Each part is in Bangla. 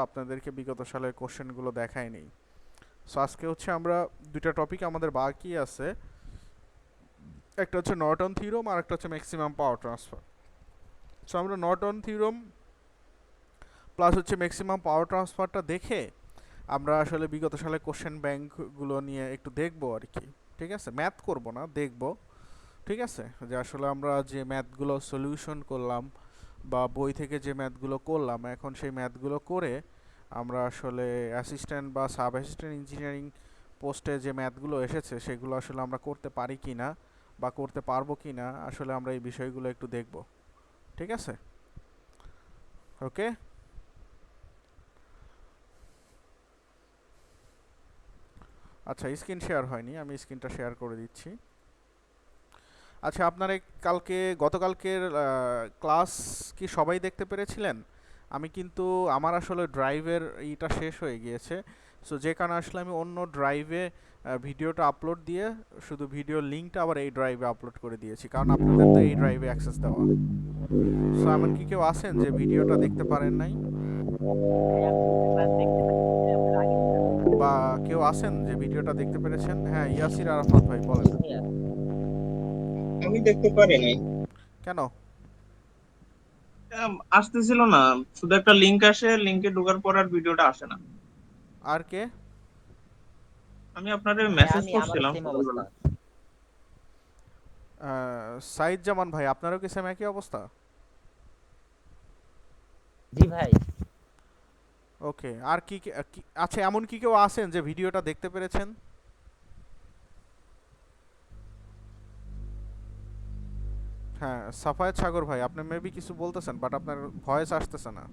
আপনাদেরকে বিগত সালের কোশ্চেনগুলো দেখাই নেই। সো আজকে হচ্ছে আমরা দুইটা টপিক আমাদের বাকি আছে। একটা হচ্ছে নর্টন থিওরম আর একটা হচ্ছে ম্যাক্সিমাম পাওয়ার ট্রান্সফার সো আমরা নর্টন থিওরম প্লাস হচ্ছে ম্যাক্সিমাম পাওয়ার ট্রান্সফারটা দেখে আমরা আসলে বিগত সালের কোশ্চেন ব্যাংকগুলো নিয়ে একটু দেখব আর কি। ঠিক আছে? ম্যাথ করব না, দেখব। ঠিক আছে? যে আসলে আমরা যে ম্যাথগুলো সলিউশন করলাম বা বই থেকে যে ম্যাথগুলো করলাম, এখন সেই ম্যাথগুলো করে আমরা আসলে অ্যাসিস্ট্যান্ট বা সাব অ্যাসিস্ট্যান্ট ইঞ্জিনিয়ারিং পোস্টে যে ম্যাথগুলো এসেছে, সেগুলো আসলে আমরা করতে পারি কি না বা করতে পারব কি না আসলে আমরা এই বিষয়গুলো একটু দেখব। ঠিক আছে? ওকে? আচ্ছা স্ক্রিন শেয়ার হয়নি, আমি স্ক্রিনটা শেয়ার করে দিচ্ছি। আচ্ছা আপনারা কালকে, গতকালকের ক্লাস কি সবাই দেখতে পেরেছিলেন? আমি কিন্তু, আমার আসলে ড্রাইভের ইটা শেষ হয়ে গিয়েছে। সো যে কারণে আসলে আমি অন্য ড্রাইভে ভিডিওটা আপলোড দিয়ে, শুধু ভিডিও লিঙ্কটা আবার এই ড্রাইভে আপলোড করে দিয়েছি। কারণ আপনাদের তো এই ড্রাইভে অ্যাক্সেস দেওয়া। সো এমন কি কেউ আছেন যে ভিডিওটা দেখতে পারেন নাই? বা কেউ আছেন যে ভিডিওটা দেখতে পেরেছেন? হ্যাঁ ইয়াসির আরাফাত ভাই, বলেন। আমি দেখতে পারি নাই। কেন? আসতেছিল না। শুধু একটা লিংক আসে লিংকে ঢোকার পর আর ভিডিওটা আসে না। আর কে? আমি আপনারে মেসেজ করছিলাম সাইদ জামান ভাই আপনারও কি সেম একই অবস্থা? জি ভাই। ওকে আর কি কি- কি- আচ্ছা এমন কি কেউ আছেন যে ভিডিওটা দেখতে পেরেছেন? হ্যাঁ সাফায়েত সাগর ভাই আপনি মেবি কিছু বলতেছেন বাট আপনার ভয়েস আসতেছে না।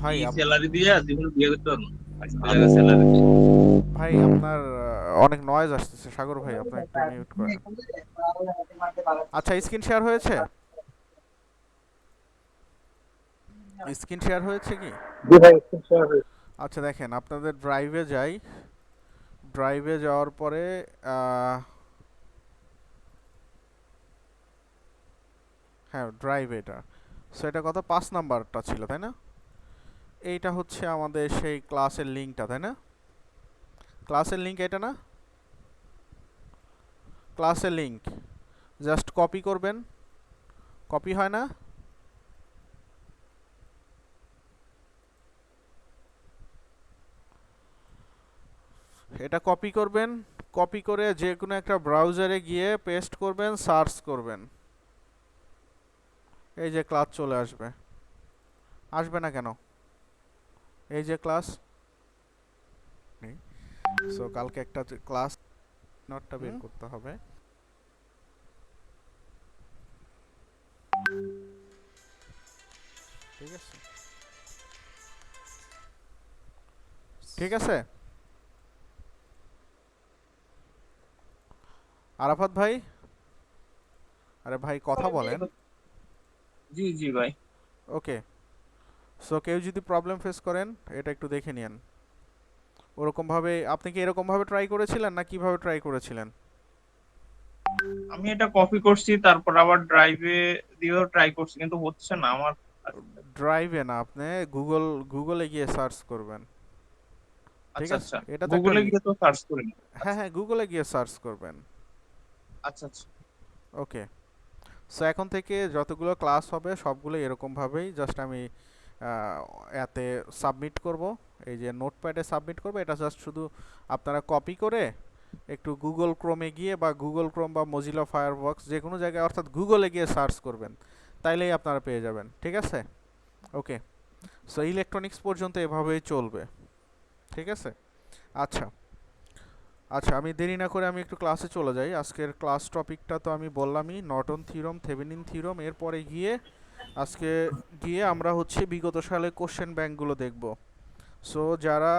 ভাই স্যালারি দিয়ে জীবন বিয়ে করতে পারব? ভাই আপনার অনেক নয়েজ আসতেছে সাগর ভাই আপনি একটু মিউট করেন। আচ্ছা স্ক্রিন শেয়ার হয়েছে? স্ক্রিন শেয়ার হয়েছে কি? আচ্ছা দেখেন আপনাদের ড্রাইভে যাই। ড্রাইভে যাওয়ার পরে হ্যাঁ ড্রাইভ এটা। সো এটা কত পাঁচ নাম্বারটা ছিল, তাই না? এইটা হচ্ছে আমাদের সেই ক্লাসের লিঙ্কটা তাই না? ক্লাসের লিঙ্ক এটা না? ক্লাসের লিঙ্ক জাস্ট কপি করবেন। কপি হয় না? এটা কপি করবেন কপি করে যে কোনো একটা ব্রাউজারে গিয়ে পেস্ট করবেন সার্চ করবেন। এই যে ক্লাস চলে আসবে। আসবে না কেন? এই যে ক্লাস সো কালকে একটা ক্লাস নোটটা বের করতে হবে। ঠিক আছে? ঠিক আছে? আরাফাত ভাই? আরে ভাই কথা বলেন। জি জি ভাই। ওকে। সো কেউ যদি প্রবলেম ফেস করেন এটা একটু দেখে নিন ওরকমভাবে আপনি কি এরকমভাবে ট্রাই করেছিলেন না কীভাবে ট্রাই করেছিলেন? আমি এটা কপি করছি তারপর আবার ড্রাইভে দিয়েও ট্রাই করছি কিন্তু হচ্ছে না আমার। ড্রাইভে না আপনি গুগল গুগলে গিয়ে সার্চ করবেন। ঠিক আচ্ছা আছে? আচ্ছা। এটা গুগলে গিয়ে তো সার্চ করি। হ্যাঁ হ্যাঁ গুগলে গিয়ে সার্চ করবেন। আচ্ছা আচ্ছা। ওকে সো এখন থেকে যতগুলো ক্লাস হবে, সবগুলো এরকমভাবেই জাস্ট আমি এতে সাবমিট করব। এই যে নোটপ্যাডে সাবমিট করব, এটা জাস্ট শুধু আপনারা কপি করে একটু গুগল ক্রোমে গিয়ে বা গুগল ক্রোম বা মজিলা ফায়ারবক্স যে কোনো জায়গায়, অর্থাৎ গুগলে গিয়ে সার্চ করবেন। তাইলেই আপনারা পেয়ে যাবেন। ঠিক আছে? ওকে সো ইলেকট্রনিক্স পর্যন্ত এভাবেই চলবে। ঠিক আছে? আচ্ছা। আচ্ছা আমি দেরি না করে আমি একটু ক্লাসে চলে যাই। আজকের ক্লাস টপিকটা তো আমি বললামই নর্টন থিওরম থেভেনিন থিওরম এরপরে গিয়ে আজকে গিয়ে আমরা হচ্ছে বিগত সালে কোশ্চেন ব্যাংকগুলো দেখব। সো যারা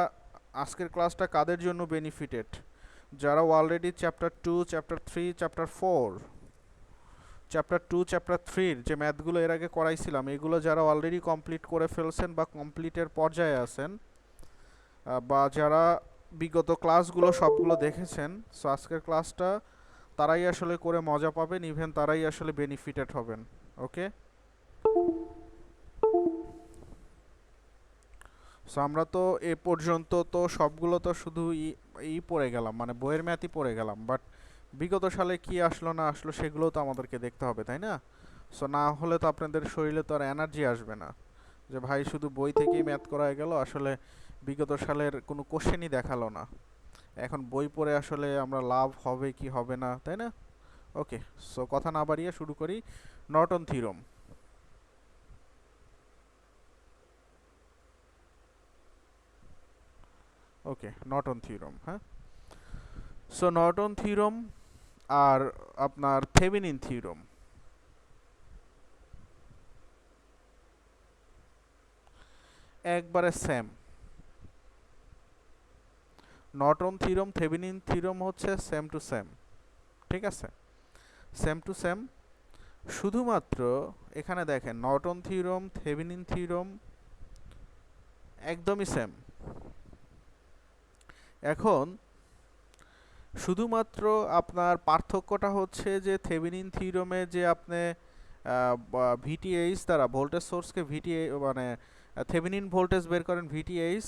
আজকের ক্লাসটা কাদের জন্য বেনিফিটেড যারা already chapter two chapter three chapter four chapter two chapter থ্রির যে ম্যাথগুলো এর আগে করাইছিলাম, এগুলো যারা অলরেডি কমপ্লিট করে ফেলছেন বা কমপ্লিটের পর্যায়ে আছেন বা যারা বিগত ক্লাসগুলো সবগুলো দেখেছেন সো আজকের ক্লাসটা তারাই আসলে করে মজা পাবেন ইভেন তারাই আসলে বেনিফিটেড হবেন ওকে সো আমরা তো এ পর্যন্ত তো সবগুলো তো শুধু ই পড়ে গেলাম মানে বইয়ের ম্যাথই পড়ে গেলাম বাট বিগত সালে কি আসলো না আসলো সেগুলো তো আমাদেরকে দেখতে হবে, তাই না? সো না হলে তো আপনাদের শরীরে তো আর এনার্জি আসবে না, যে ভাই শুধু বই থেকেই ম্যাথ করা গেল, আসলে বিগত সালের কোনো কোশ্চেনই দেখাল না। এখন বই পড়ে আসলে আমরা লাভ হবে কি হবে না, তাই না? ওকে সো কথা না বাড়িয়ে শুরু করি Norton theorem okay Norton theorem হ্যাঁ? সো নর্টন থিওরম আর আপনার থেভেনিন থিওরম একবারে same Norton theorem, Thevenin theorem হচ্ছে সেম টু সেম। ঠিক আছে? Same to same. শুধুমাত্র এখানে দেখেন নটন থিওরম, থেভিনিন থিওরম একদমই সেম। এখন শুধুমাত্র আপনার পার্থক্যটা হচ্ছে যে থেভিনিন থিওরমে যে আপনি ভিটিএইচ দ্বারা ভোল্টেজ সোর্সকে ভিটিএ মানে থেভিনিন ভোল্টেজ বের করেন ভিটিএইচ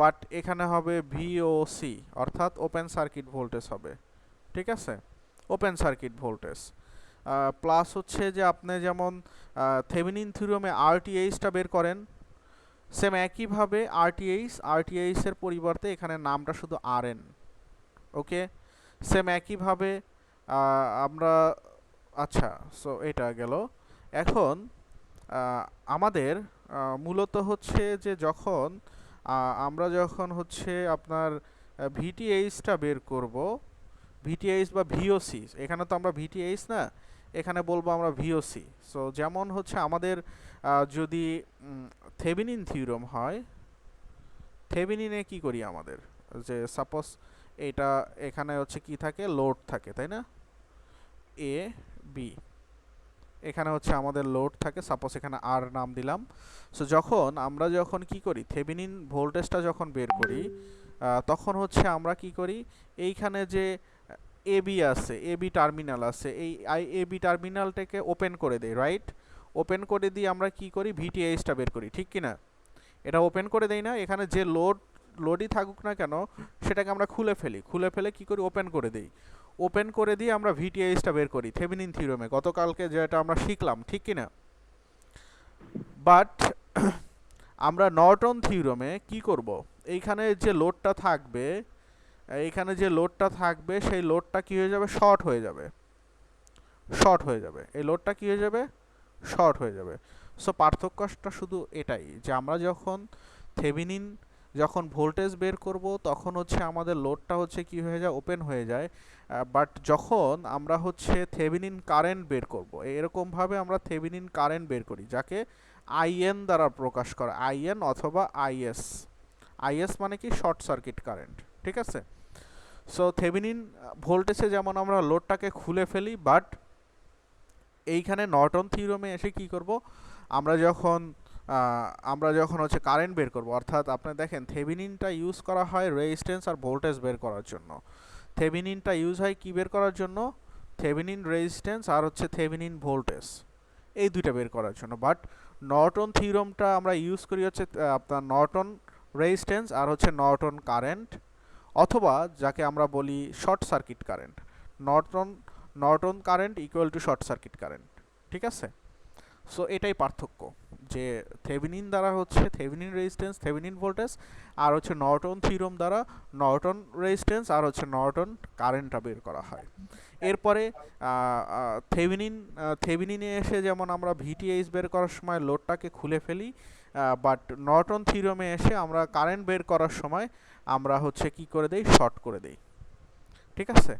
বাট এখানে হবে ভিওসি অর্থাৎ ওপেন সার্কিট ভোল্টেজ হবে। ঠিক আছে? ওপেন সার্কিট ভোল্টেজ প্লাস হচ্ছে যে আপনি যেমন থেভেনিন থিওরমে আরটিএইচটা বের করেন সেম একইভাবে আরটিএইচ আরটিএইচ এর পরিবর্তে এখানে নামটা শুধু আরএন ওকে সেম একইভাবে আমরা আচ্ছা সো এটা গেল। এখন আমাদের মূলত হচ্ছে যে যখন আমরা যখন হচ্ছে আপনার ভিটিএইচটা বের করব ভিটিএইচ বা ভিওসি এখানে তো আমরা ভিটিএইচ না, এখানে বলব আমরা ভিওসি সো যেমন হচ্ছে আমাদের যদি থেভিনিন থিওরম হয় থেভিনিনে কি করি আমাদের? যে সাপোজ এটা এখানে হচ্ছে কি থাকে? লোড থাকে, তাই না? এ বি এখানে হচ্ছে আমাদের লোড থাকে। সাপোজ এখানে আর নাম দিলাম। সো যখন আমরা যখন কি করি? থেভিনিন ভোল্টেজটা যখন বের করি তখন হচ্ছে আমরা কি করি? এইখানে যে এ বি আছে এ বি টার্মিনাল আছে, এই আই এ বি টার্মিনালটাকে ওপেন করে দেই রাইট ওপেন করে দিয়ে আমরা কি করি? ভিটিএইচটা বের করি, ঠিক কি না? এটা ওপেন করে দেই না। এখানে যে লোড লোডই থাকুক না কেন, সেটাকে আমরা খুলে ফেলি। খুলে ফেলে কি করি? ওপেন করে দেই। ওপেন করে দিয়ে আমরা ভিটিএইচটা বের করি, থেভিনিন থিওরেমে। গতকালকে যেটা আমরা শিখলাম, ঠিক কি না বাট আমরা নর্টন থিওরেমে কি করব? এইখানে যে লোডটা থাকবে, এইখানে যে লোডটা থাকবে, সেই লোডটা কি হয়ে যাবে? শর্ট হয়ে যাবে। শর্ট হয়ে যাবে। এই লোডটা কি হয়ে যাবে? শর্ট হয়ে যাবে। সো পার্থক্যটা শুধু এটাই যে আমরা যখন থেভিনিন যখন ভোল্টেজ বের করব, তখন হচ্ছে আমাদের লোডটা হচ্ছে কি হয়ে যায়? ওপেন হয়ে যায়। বাট যখন আমরা হচ্ছে থেভিনিন কারেন্ট বের করব, এরকমভাবে আমরা থেভিনিন কারেন্ট বের করি, যাকে আইএন দ্বারা প্রকাশ করা, আইএন অথবা আইএস। আইএস মানে কি? শর্ট সার্কিট কারেন্ট, ঠিক আছে? সো থেভিনিন, ভোল্টেজে যেমন আমরা লোডটাকে খুলে ফেলি বাট এইখানে নর্টন থিওরমে এসে কি করব? আমরা যখন আমরা যখন হচ্ছে কারেন্ট বের করব, অর্থাৎ আপনি দেখেন থেভিনিনটা ইউজ করা হয় রেজিস্ট্যান্স আর ভোল্টেজ বের করার জন্য। থেভিনিনটা ইউজ হয় কি বের করার জন্য? থেভিনিন রেজিস্ট্যান্স আর হচ্ছে থেভিনিন ভোল্টেজ এই দুইটা বের করার জন্য। বাট নর্টন থিওরমটা আমরা ইউজ করি হচ্ছে আপনার নর্টন রেজিস্ট্যান্স আর হচ্ছে নর্টন কারেন্ট অথবা যাকে আমরা বলি short circuit current Norton Norton current equal to short circuit current ঠিক আছে? সো এটাই পার্থক্য। যে থেভিনিন দ্বারা হচ্ছে থেভিনিন রেজিস্ট্যান্স থেভিনিন ভোল্টেজ আর হচ্ছে নর্টন থিওরম দ্বারা নর্টন রেজিস্ট্যান্স আর হচ্ছে নর্টন কারেন্টটা বের করা হয়। এরপরে থেভিনিন থেভিনিনে এসে যেমন আমরা ভিটিএইচ বের করার সময় লোডটাকে খুলে ফেলি বাট নর্টন থিওরমে এসে আমরা কারেন্ট বের করার সময় আমরা হচ্ছে কি করে দেই? শর্ট করে দেই। ঠিক আছে?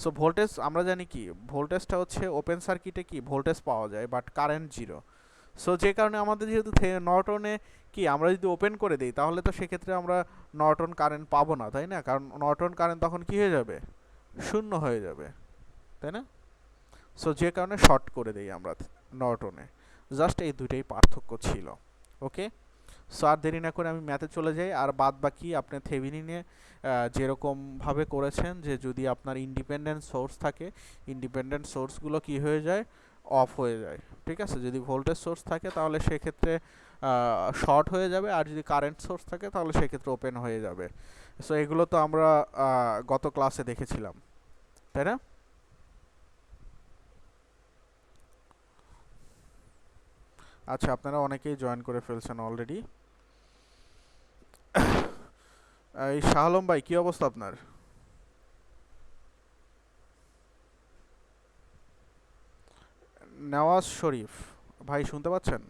সো ভোল্টেজ আমরা জানি কি ভোল্টেজটা হচ্ছে ওপেন সার্কিটে কি? ভোল্টেজ পাওয়া যায় বাট কারেন্ট জিরো সো যে কারণে আমাদের যেহেতু নটনে কি আমরা যদি ওপেন করে দিই, তাহলে তো সেক্ষেত্রে আমরা নটন কারেন্ট পাবো না, তাই না? কারণ নটন কারেন্ট তখন কি হয়ে যাবে? শূন্য হয়ে যাবে, তাই না? সো যে কারণে শর্ট করে দিই আমরা নর্টনে জাস্ট এই দুইটাই পার্থক্য ছিল ওকে সো আর দেরি না করে আমি ম্যাথে চলে যাই, আর বাদ বাকি আপনি থেভিনিনে যেরকমভাবে করেছেন যে যদি আপনার ইন্ডিপেন্ডেন্ট সোর্স থাকে ইন্ডিপেন্ডেন্ট সোর্সগুলো কি হয়ে যায়? অফ হয়ে যায়। ঠিক আছে? যদি ভোল্টেজ সোর্স থাকে তাহলে সেক্ষেত্রে শর্ট হয়ে যাবে আর যদি কারেন্ট সোর্স থাকে তাহলে সেক্ষেত্রে ওপেন হয়ে যাবে। সো এগুলো তো আমরা গত ক্লাসে দেখেছিলাম। তাই না? আচ্ছা আপনারা অনেকেই জয়েন করে ফেলছেন অলরেডি এই শাহ আলম ভাই, কি অবস্থা আপনার? নওয়াজ শরীফ ভাই শুনতে পাচ্ছেন?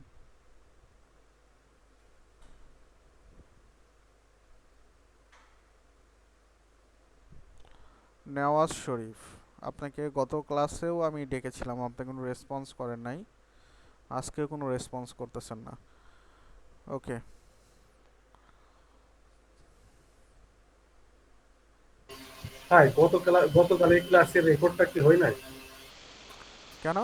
নওয়াজ শরীফ আপনাকে গত ক্লাসেও আমি ডেকেছিলাম আপনি কোনো রেসপন্স করেন নাই। আজকেও কোনো রেসপন্স করতেছেন না। ওকে হ্যাঁ গত গতকালের ক্লাসের রেকর্ডটা কি হয় নাই? কেন?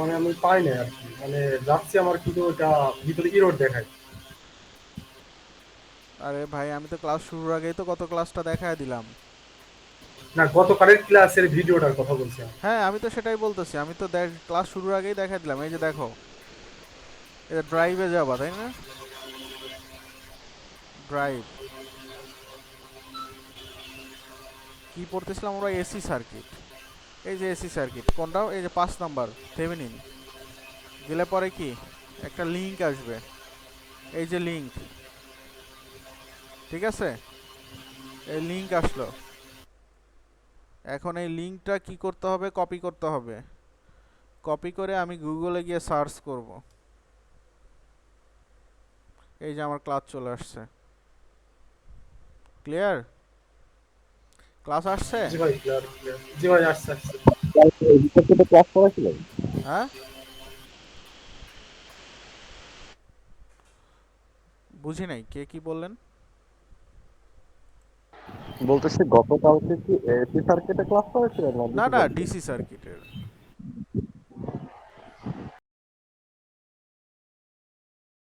মানে আমি পাই নাই আর কি। মানে যাচ্ছি আমার কিন্তু ওটা ভিতরে ইরোড দেখায়। আরে ভাই আমি তো ক্লাস শুরুর আগেই তো গত ক্লাসটা দেখায় দিলাম। না গতকালের ক্লাসের ভিডিওটার কথা বলছি হ্যাঁ আমি তো সেটাই বলতেছি। আমি তো ক্লাস শুরুর আগেই দেখাই দিলাম। এই যে দেখো এটা ড্রাইভে যাবা তাই না? ড্রাইভ কি পড়তেছিলাম আমরা এসি সার্কিট এই যে এসি সার্কিট, কোনটাও? এই যে পাঁচ নাম্বার, থেভেনিন। গেলে পরে কি? একটা লিঙ্ক আসবে। এই যে লিঙ্ক ঠিক আছে? এই লিঙ্ক আসলো। এখন এই লিঙ্কটা কি করতে হবে? কপি করতে হবে। কপি করে আমি গুগলে গিয়ে সার্চ করব। এই যে আমার ক্লাস চলে আসছে। ক্লিয়ার ক্লাস আসছে? জি ভাই। জি ভাই আসছে আসছে। ক্লাস করেছিলেন হ্যাঁ? বুঝি নাই কে কি বললেন? বলতেছি গতকালকে কি এসি সার্কিটে ক্লাস করেছিলেন না না ডিসি সার্কিটের।